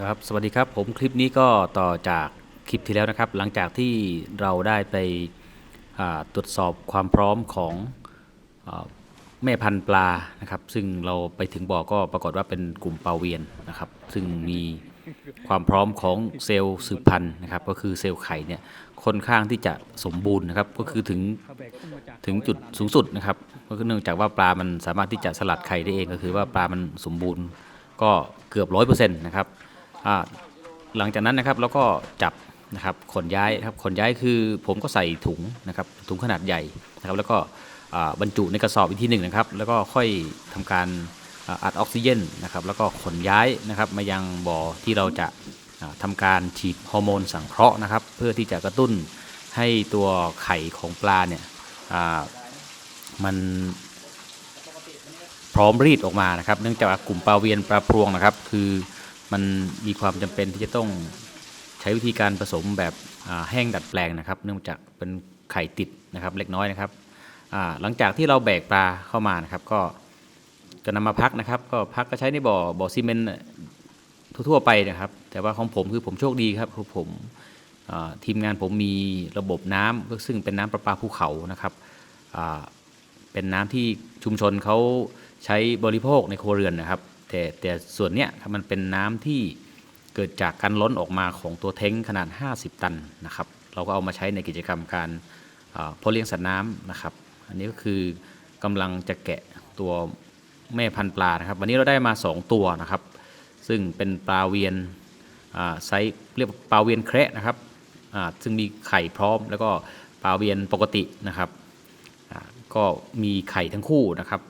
ครับสวัสดีครับผมคลิปนี้ก็ต่อจากคลิปที่แล้วนะครับ หลังจากที่เราได้ไปตรวจสอบความพร้อมของอแม่พันธุ์ปลานะครับ ซึ่งเราไปถึงบ่อก็ปรากฏว่าเป็นกลุ่มปลาเวียนนะครับ ซึ่งมีความพร้อมของเซลล์สืบพันธุ์นะครับ ก็คือเซลล์ไข่เนี่ยค่อนข้างที่จะสมบูรณ์นะครับ ก็คือถึงถึงจุดสูงสุดนะครับ ก็คือเนื่องจากว่าปลามันสามารถที่จะสลัดไข่ได้เองก็คือว่าปลามันสมบูรณ์ก็เกือบร้อยเปอร์เซ็นต์นะครับ หลังจากนั้นนะครับเราก็จับนะครับขนย้ายครับขนย้ายคือผมก็ใส่ถุงนะครับถุงขนาดใหญ่นะครับแล้วก็บรรจุในกระสอบอีกทีหนึ่งนะครับ แล้วก็ค่อยทำการอัดออกซิเจนนะครับแล้วก็ขนย้ายนะครับมายังบ่อที่เราจะอ่าทำการฉีดฮอร์โมนสังเคราะห์นะครับ เพื่อที่จะกระตุ้นให้ตัวไข่ของปลาเนี่ยมันพร้อมรีดออกมานะครับ เนื่องจากกลุ่มปลาเวียนปลาพรวงนะครับ คือ มันมีความจำเป็นที่จะต้องใช้วิธีการผสมแบบแห้งดัดแปลงนะครับ เนื่องจากเป็นไข่ติดนะครับเล็กน้อยนะครับหลังจากที่เราแบกปลาเข้ามานะครับ ก็จะนำมาพักนะครับ ก็พักก็ใช้ในบ่อบ่อซีเมนต์ทั่วๆไปนะครับ แต่ว่าของผมคือผมโชคดีครับคือผมอทีมงานผมมีระบบน้ำซึ่งเป็นน้ำประปาภูเขานะครับเป็นน้ำที่ชุมชนเขาใช้บริโภคในครัวเรือนนะครับ แต่แต่ส่วนเนี้ยมันเป็นน้ำที่เกิดจากการล้นออกมาของตัวเท้งขนาด 50 ตันนะครับ เราก็เอามาใช้ในกิจกรรมการอ่าเพาะเลี้ยงสัตว์น้ำนะครับ อันนี้ก็คือกำลังจะแกะตัวแม่พันธุ์ปลานะครับ วันนี้เราได้มา 2 ตัวนะครับ ซึ่งเป็นปลาเวียนไซส์เรียกปลาเวียนแคระนะครับซึ่งมีไข่พร้อมแล้วก็ปลาเวียนปกตินะครับก็มีไข่ทั้งคู่นะครับ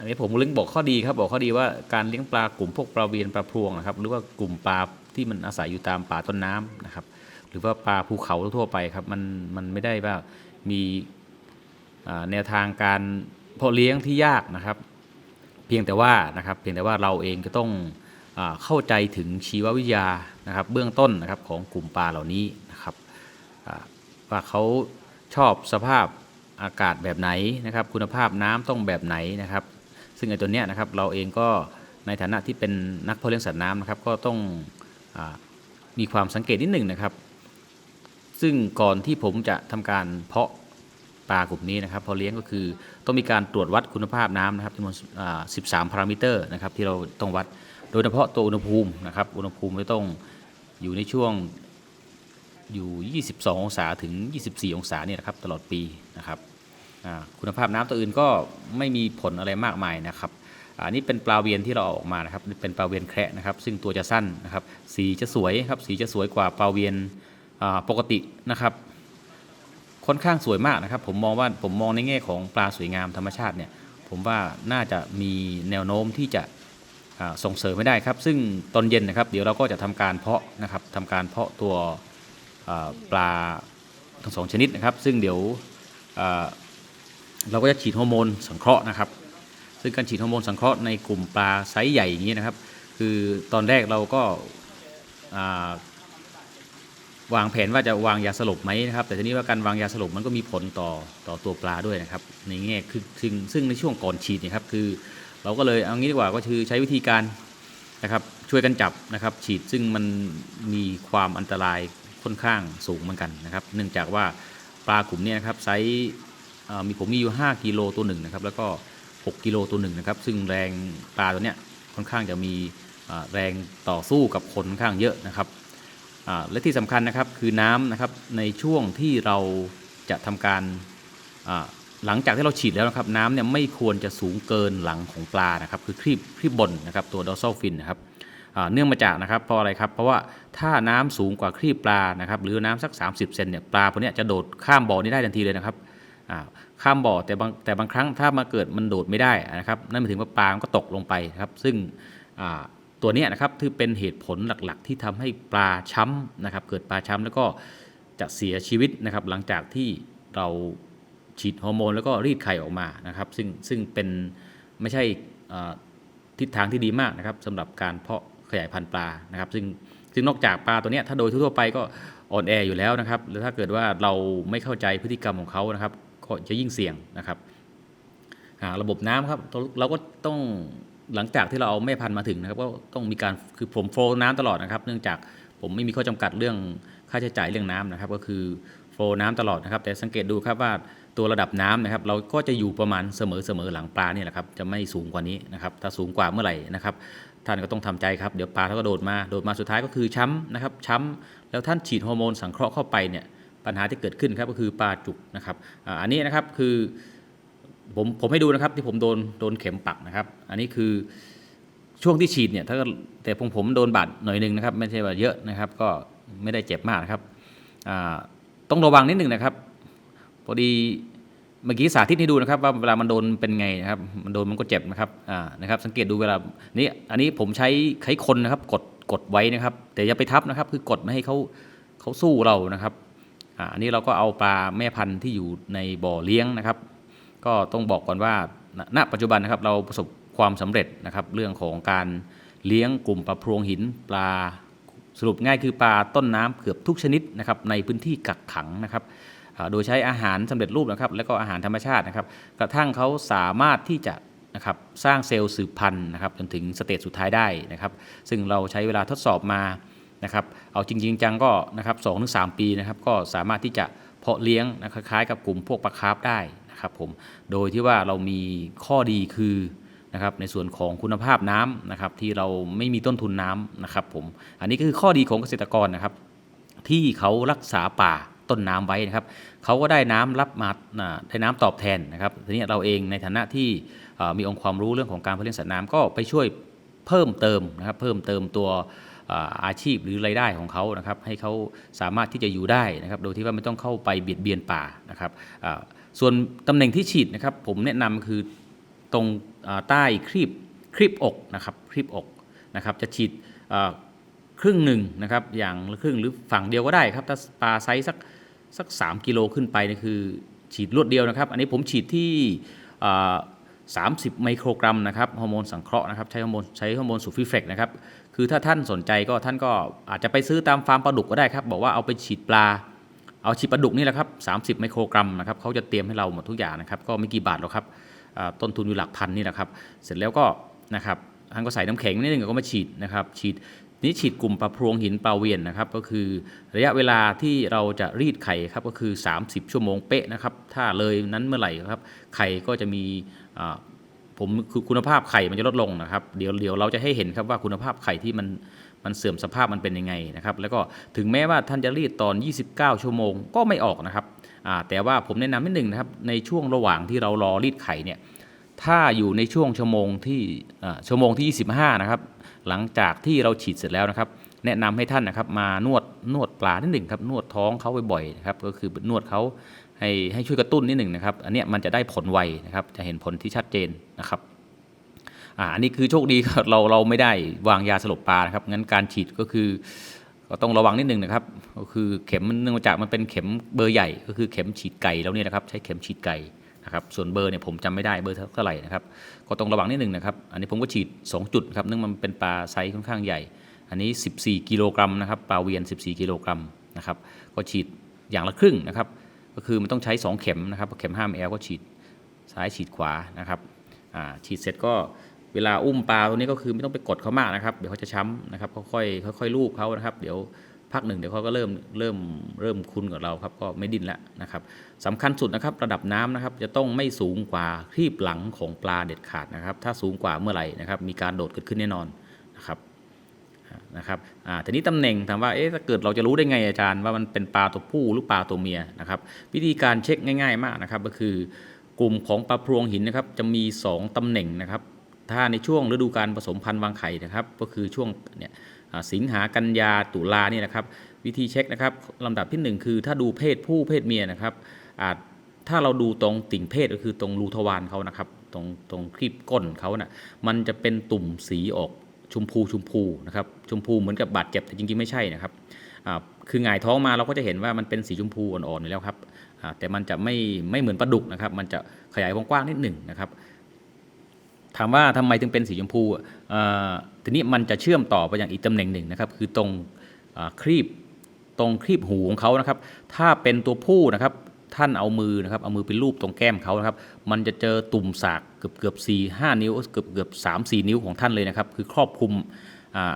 อันนี้ผมลึงบอกข้อดีครับบอกข้อดีว่าการเลี้ยงปลากลุ่มพวกปลาเวียนปลาพรวงนะครับหรือว่ากลุ่มปลาที่มันอาศัยอยู่ตามป่าต้นน้ำนะครับ หรือว่าปลาภูเขาทั่วไปครับมันมันไม่ได้ว่ามีแนวทางการเพาะเลี้ยงที่ยากนะครับ เพียงแต่ว่านะครับเพียงแต่ว่าเราเองจะต้องอเข้าใจถึงชีววิทยานะครับ เบื้องต้นนะครับของกลุ่มปลาเหล่านี้นะครับว่าเขาชอบสภาพอากาศแบบไหนนะครับ คุณภาพน้ำต้องแบบไหนนะครับ ซึ่งไอ้ตัวเนี้ยนะครับเราเองก็ในฐานะที่เป็นนักเพาะเลี้ยงสัตว์น้ำนะครับก็ต้องอมีความสังเกตนิดหนึ่งนะครับ ซึ่งก่อนที่ผมจะทำการเพาะปลากลุ่มนี้นะครับพอเลี้ยงก็คือต้องมีการตรวจวัดคุณภาพน้ำนะครับจำนวน13 พารามิเตอร์นะครับที่เราต้องวัดโดยเฉพาะตัวอุณหภูมินะครับอุณหภูมิจะต้องอยู่ในช่วงอยู่ 22 องศาถึง 24 องศาเนี่ยนะครับตลอดปีนะครับ คุณภาพน้ำตัวอื่นก็ไม่มีผลอะไรมากมายนะครับอันนี้เป็นปลาเวียนที่เราออกมานะครับเป็นปลาเวียนแคระนะครับ ซึ่งตัวจะสั้นนะครับ สีจะสวยครับ สีจะสวยกว่าปลาเวียนปกตินะครับ ค่อนข้างสวยมากนะครับ ผมมองว่าผมมองในแง่ของปลาสวยงามธรรมชาติเนี่ยผมว่าน่าจะมีแนวโน้มที่จะส่งเสริมไม่ได้ครับ ซึ่งตอนเย็นนะครับ เดี๋ยวเราก็จะทำการเพาะนะครับทำการเพาะตัวปลาทั้งสองชนิดนะครับ ซึ่งเดี๋ยว เราก็จะฉีดฮอร์โมนสังเคราะห์นะครับ ซึ่งการฉีดฮอร์โมนสังเคราะห์ในกลุ่มปลาไซส์ใหญ่อย่างนี้นะครับ คือตอนแรกเราก็าวางแผนว่าจะวางยาสลบไหมนะครับ แต่ทีนี้ว่าการวางยาสลบมันก็มีผลต่อต่อตัวปลาด้วยนะครับ ในแง่คือซึ่งซึ่งในช่วงก่อนฉีดนยครับ คือเราก็เลยเอางี้ดีกว่าก็คือใช้วิธีการนะครับช่วยกันจับนะครับ ฉีดซึ่งมันมีความอันตรายค่อนข้างสูงเหมือนกันนะครับ เนื่องจากว่าปลากลุ่มเนี้นะครับไซส์ มีผมมีอยู่ 5กิโลตัวหนึ่งนะครับแล้วก็ 6กิโลตัวหนึ่งนะครับซึ่งแรงปลาตัวเนี้ยค่อนข้างจะมีแรงต่อสู้กับคนค่อนข้างเยอะนะครับและที่สำคัญนะครับคือน้ำนะครับในช่วงที่เราจะทำการหลังจากที่เราฉีดแล้วนะครับน้ำเนี่ยไม่ควรจะสูงเกินหลังของปลานะครับคือครีบครีบบนนะครับตัวดอซ a l ฟินนะครับเนื่องมาจากนะครับเพราะอะไรครับเพราะว่าถ้าน้ำสูงกว่าครีบปลานะครับหรือน้ำสัก 30เซนเนี่ยปลาพวกเนี้ยจะโดดข้ามบ่อนี้ได้ทันทีเลยนะครับ ข้ามบ่อแต่บางแต่บางครั้งถ้ามาเกิดมันโดดไม่ได้นะครับนั่นหมายถึงว่าปลามันก็ตกลงไปครับซึ่งตัวนี้นะครับคือเป็นเหตุผลหลักๆ ที่ทำให้ปลาช้ำนะครับเกิดปลาช้ำแล้วก็จะเสียชีวิตนะครับหลังจากที่เราฉีดฮอร์โมนแล้วก็รีดไข่ออกมานะครับซึ่งซึ่งเป็นไม่ใช่ทิศทางที่ดีมากนะครับสำหรับการเพาะขยายพันธุ์ปลานะครับซึ่งซึ่งนอกจากปลาตัวนี้ถ้าโดยทั่วไปก็อ่อนแออยู่แล้วนะครับแล้วถ้าเกิดว่าเราไม่เข้าใจพฤติกรรมของเขานะครับ ก็จะยิ่งเสี่ยงนะครับระบบน้ำครับเราก็ต้องหลังจากที่เราเอาแม่พันธุ์มาถึงนะครับก็ต้องมีการคือผมโฟล์น้ำตลอดนะครับ เนื่องจากผมไม่มีข้อจำกัดเรื่องค่าใช้จ่ายเรื่องน้ำนะครับ ก็คือโฟล์น้ำตลอดนะครับ แต่สังเกตดูครับว่าตัวระดับน้ำนะครับ เราก็จะอยู่ประมาณเสมอเสมอหลังปลาเนี่ยแหละครับจะไม่สูงกว่านี้นะครับ ถ้าสูงกว่าเมื่อไหร่นะครับ ท่านก็ต้องทำใจครับเดี๋ยวปลาเขาก็โดดมาโดดมาสุดท้ายก็คือช้ำนะครับช้ำแล้วท่านฉีดฮอร์โมนสังเคราะห์เข้าไปเนี่ย ปัญหาที่เกิดขึ้นครับก็คือปลาจุกนะครับอันนี้นะครับคือผมผมให้ดูนะครับที่ผมโดนโดนเข็มปักนะครับ อันนี้คือช่วงที่ฉีดเนี่ยถ้าแต่ผมผมโดนบาดหน่อยหนึงนะครับ ไม่ใช่ว่าเยอะนะครับ ก็ไม่ได้เจ็บมากนะครับต้องระวังนิดหนึ่งนะครับพอดีเมื่อกี้สาธิตให้ดูนะครับ ว่าเวลามันโดนเป็นไงนะครับ มันโดนมันก็เจ็บนะครับอ่านะครับ สังเกตดูเวลานี้อันนี้ผมใช้ไขคนนะครับ กดกดไว้นะครับ แต่อย่าไปทับนะครับ คือกดไม่ให้เขาเขาสู้เรานะครับ อันนี้เราก็เอาปลาแม่พันธุ์ที่อยู่ในบ่อเลี้ยงนะครับ ก็ต้องบอกก่อนว่าณปัจจุบันนะครับเราประสบความสำเร็จนะครับ เรื่องของการเลี้ยงกลุ่มปลาพรวงหินปลาสรุปง่ายคือปลาต้นน้ำเกือบทุกชนิดนะครับในพื้นที่กักขังนะครับโดยใช้อาหารสำเร็จรูปนะครับ แล้วก็อาหารธรรมชาตินะครับ กระทั่งเขาสามารถที่จะนะครับสร้างเซลล์สืบพันธุ์นะครับจนถึงสเตจสุดท้ายได้นะครับ ซึ่งเราใช้เวลาทดสอบมา นะครับเอาจริงๆจังก็นะครับสองถึงสามปีนะครับก็สามารถที่จะเพาะเลี้ยงนะคล้ายๆกับกลุ่มพวกปลาคาร์ฟได้นะครับผมโดยที่ว่าเรามีข้อดีคือนะครับในส่วนของคุณภาพน้ำนะครับที่เราไม่มีต้นทุนน้ำนะครับผมอันนี้ก็คือข้อดีของเกษตรกรนะครับ ที่เขารักษาป่าต้นน้ำไว้นะครับเขาก็ได้น้ำรับมาได้น้ำตอบแทนนะครับทีนี้เราเองในฐานะที่มีองค์ความรู้เรื่องของการเพาะเลี้ยงสัตว์น้ำก็ไปช่วยเพิ่มเติมนะครับเพิ่มเติมตัว อาชีพหรือรายได้ของเขานะครับให้เขาสามารถที่จะอยู่ได้นะครับโดยที่ว่าไม่ต้องเข้าไปเบียดเบียนป่านะครับส่วนตำแหน่งที่ฉีดนะครับผมแนะนำคือตรงใต้ครีบครีบอกนะครับครีบอกนะครับจะฉีดครึ่งหนึ่งนะครับอย่างครึ่งหรือฝั่งเดียวก็ได้ครับถ้าปลาไซส์สักสักสามกิโลขึ้นไปนี่คือฉีดรวดเดียวนะครับ อันนี้ผมฉีดที่สามสิบไมโครกรัมนะครับฮอร์โมนสังเคราะห์นะครับใช้ฮอร์โมนใช้ฮอร์โมนสูฟิเฟกนะครับ คือถ้าท่านสนใจก็ท่านก็อาจจะไปซื้อตามฟาร์มปลาดุกก็ได้ครับ บอกว่าเอาไปฉีดปลา เอาฉีดปลาดุกนี่แหละครับ 30 ไมโครกรัมนะครับเขาจะเตรียมให้เราหมดทุกอย่างนะครับ ก็ไม่กี่บาทหรอกครับต้นทุนอยู่หลักพันนี่แหละครับ เสร็จแล้วก็นะครับท่านก็ใส่น้ำแข็งนิดนึงก็มาฉีดนะครับ ฉีดนี่ฉีดกลุ่มปลาพรวงหินปลาเวียนนะครับ ก็คือระยะเวลาที่เราจะรีดไข่ครับก็คือ 30 ชั่วโมงเป๊ะนะครับ ถ้าเลยนั้นเมื่อไหร่ครับ ไข่ก็จะมี ผมคือคุณภาพไข่มันจะลดลงนะครับเดี๋ยวเดี๋ยวเราจะให้เห็นครับว่าคุณภาพไข่ที่มันมันเสื่อมสภาพมันเป็นยังไงนะครับแล้วก็ถึงแม้ว่าท่านจะรีดตอน 29 ชั่วโมงก็ไม่ออกนะครับแต่ว่าผมแนะนำนิดหนึ่งนะครับในช่วงระหว่างที่เรารอรีดไข่เนี่ยถ้าอยู่ในช่วงชั่วโมงที่ชั่วโมงที่ 25 นะครับ หลังจากที่เราฉีดเสร็จแล้วนะครับ แนะนำให้ท่านนะครับมานวดนวดปลานิดหนึ่งครับนวดท้องเขาบ่อยๆนะครับก็คือนวดเขา ให้ให้ช่วยกระตุ้นนิดหนึ่งนะครับ อันเนี้ยมันจะได้ผลไวนะครับ จะเห็นผลที่ชัดเจนนะครับอ่าอันนี้คือโชคดีเราเราไม่ได้วางยาสลบปลานะครับงั้นการฉีดก็คือก็ต้องระวังนิดหนึ่งนะครับ ก็คือเข็มเนื่องจากมันเป็นเข็มเบอร์ใหญ่ ก็คือเข็มฉีดไก่แล้วเนี่ยนะครับ ใช้เข็มฉีดไก่นะครับ ส่วนเบอร์เนี่ยผมจำไม่ได้เบอร์เท่าไหร่นะครับ ก็ต้องระวังนิดหนึ่งนะครับ อันนี้ผมก็ฉีด 2 จุดครับ เนื่องมันเป็นปลาไซส์ค่อนข้างใหญ่ อันนี้ 14 กิโลกรัมนะครับ ปลาเวียน 14 กิโลกรัมนะครับ ก็ฉีดอย่างละครึ่งนะครับ ก็คือมันต้องใช้ 2 เข็มนะครับเข็ม5 ml ก็ฉีดซ้ายฉีดขวานะครับฉีดเสร็จก็เวลาอุ้มปลาตัวนี้ก็คือไม่ต้องไปกดเขามากนะครับ เดี๋ยวเขาจะช้ำนะครับค่อยๆค่อยๆลูบเขานะครับ เดี๋ยวพักหนึ่งเดี๋ยวเขาก็เริ่มเริ่มเริ่มคุ้นกับเราครับก็ไม่ดิ้นแล้วนะครับสำคัญสุดนะครับระดับน้ำนะครับจะต้องไม่สูงกว่าครีบหลังของปลาเด็ดขาดนะครับ ถ้าสูงกว่าเมื่อไหร่นะครับ มีการโดดเกิดขึ้นแน่นอนนะครับ นะครับอ่าทีนี้ตำแหน่งถามว่า เอ๊ะ ถ้าเกิดเราจะรู้ได้ไงอาจารย์ว่ามันเป็นปลาตัวผู้หรือปลาตัวเมียนะครับ วิธีการเช็คง่าย ๆ มากนะครับ ก็คือกลุ่มของปลาพรวงหินนะครับ จะมี 2 ตำแหน่งนะครับ ถ้าในช่วงฤดูการผสมพันธุ์วางไข่นะครับ ก็คือช่วงเนี่ยอ่าสิงหากันยาตุลาเนี่ยนะครับ วิธีเช็คนะครับลำดับที่ 1 คือ ถ้าดูเพศผู้เพศเมียนะครับ อาจถ้าเราดูตรงติ่งเพศก็คือตรงรูทวารเขานะครับ ตรงตรงครีบก้นเขานะ่ะมันจะเป็นตุ่มสีออก ชมพูชมพูนะครับชมพูเหมือนกับบาดเจ็บแต่จริงๆไม่ใช่นะครับคือหงายท้องมาเราก็จะเห็นว่ามันเป็นสีชมพูอ่อนๆอยู่แล้วครับแต่มันจะไม่ไม่เหมือนปลาดุกนะครับมันจะขยายวงกว้างนิดหนึ่งนะครับถามว่าทำไมถึงเป็นสีชมพูอ่าทีนี้มันจะเชื่อมต่อไปอย่างอีกตำแหน่งหนึ่งนะครับคือตรงครีบตรงครีบหูของเขานะครับถ้าเป็นตัวผู้นะครับ ท่านเอามือนะครับเอามือไปลูบตรงแก้มเขานะครับ มันจะเจอตุ่มสากเกือบเกือบสี่ห้านิ้วเกือบเกือบสามสี่นิ้วของท่านเลยนะครับ คือครอบคลุม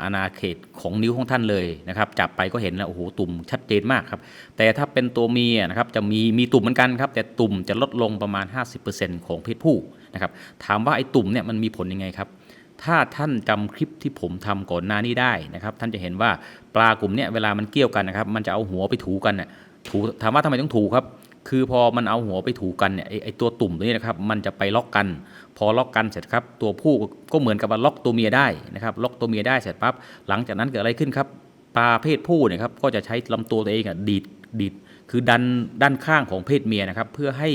อาณาเขตของนิ้วของท่านเลยนะครับ จับไปก็เห็นแล้วโอ้โหตุ่มชัดเจนมากครับ แต่ถ้าเป็นตัวเมียนะครับจะมีมีตุ่มเหมือนกันครับ แต่ตุ่มจะลดลงประมาณ 50%ของเพศผู้นะครับ ถามว่าไอ้ตุ่มเนี่ยมันมีผลยังไงครับถ้าท่านจำคลิปที่ผมทำก่อนหน้านี้ได้นะครับ ท่านจะเห็นว่าปลากลุ่มเนี้ยเวลามันเกี่ยวกันนะครับ มันจะเอาหัวไปถูกันน่ะถูถามว่าทำไมต้องถูครับ คือพอมันเอาหัวไปถูกันเนี่ยไอตัวตุ่มตัวนี้นะครับมันจะไปล็อกกัน พอล็อกกันเสร็จครับตัวผู้ก็เหมือนกับว่าล็อกตัวเมียได้นะครับล็อกตัวเมียได้เสร็จปั๊บหลังจากนั้นเกิดอะไรขึ้นครับปลาเพศผู้เนี่ยครับก็จะใช้ลำตัวตัวเองอะดีดดีดคือดันด้านข้างของเพศเมียนะครับเพื่อให้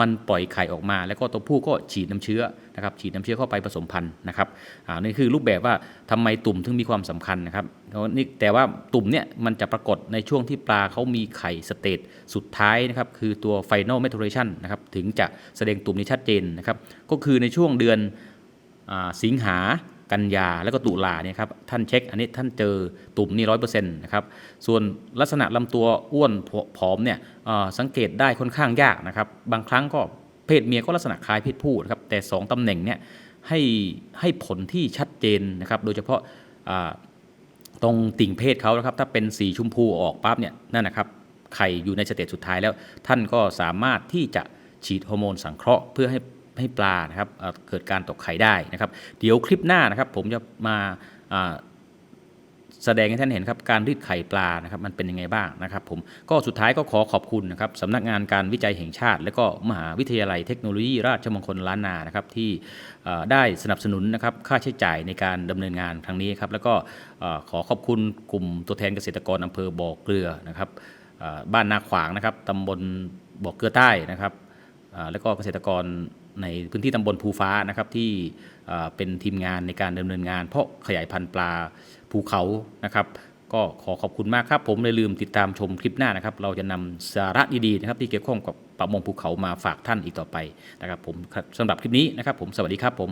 มันปล่อยไข่ออกมา แล้วก็ตัวผู้ก็ฉีดน้ำเชื้อนะครับฉีดน้ำเชื้อเข้าไปผสมพันธุ์นะครับอ่านี่คือรูปแบบว่าทำไมตุ่มถึงมีความสำคัญนะครับนี่แต่ว่าตุ่มเนี่ยมันจะปรากฏในช่วงที่ปลาเขามีไข่สเตจสุดท้ายนะครับคือตัว final maturation นะครับถึงจะแสดงตุ่มนี้ชัดเจนนะครับก็คือในช่วงเดือนอสิงหา กันยาแล้วก็ตุลาเนี่ยครับท่านเช็คอันนี้ท่านเจอตุ่มนี่ร้อยเปอร์เซ็นต์นะครับส่วนลักษณะลำตัวอ้วนผอมเนี่ยสังเกตได้ค่อนข้างยากนะครับบางครั้งก็เพศเมียก็ลักษณะคล้ายเพศผู้นะครับแต่ 2ตำแหน่งเนี่ยให้ให้ผลที่ชัดเจนนะครับโดยเฉพาะตรงติ่งเพศเขานะครับถ้าเป็นสีชมพูออกปั๊บเนี่ยนั่นนะครับไข่อยู่ในสเตจสุดท้ายแล้ว ท่านก็สามารถที่จะฉีดฮอร์โมนสังเคราะห์เพื่อให้ ให้ปลานะครับเเกิดการตกไข่ได้นะครับ เดี๋ยวคลิปหน้านะครับ ผมจะมาาแสดงให้ท่านเห็นครับการรีดไข่ปลานะครับมันเป็นยังไงบ้างนะครับผมก็สุดท้ายก็ขอขอบคุณนะครับสำนักงานการวิจัยแห่งชาติ และก็มหาวิทยาลัยเทคโนโลยีราชมงคลล้านนานะครับที่ได้สนับสนุนนะครับค่าใช้จ่ายในการดำเนินงานครั้งนี้ครับแล้วก็ขอขอบคุณกลุ่มตัวแทนเกษตรกรอำเภอบ่อเกลือนะครับบ้านนาขวางนะครับตำบลบ่อเกลือใต้นะครับแล้วก็เกษตรกร ในพื้นที่ตำบลภูฟ้านะครับที่เป็นทีมงานในการดำเนินงาน เพราะขยายพันธุ์ปลาภูเขานะครับ ก็ขอขอบคุณมากครับ ผมเลยลืมติดตามชมคลิปหน้านะครับ เราจะนำสาระดีๆนะครับที่เกี่ยวข้องกับประมงภูเขามาฝากท่านอีกต่อไปนะครับผมสำหรับคลิปนี้นะครับ ผมสวัสดีครับผม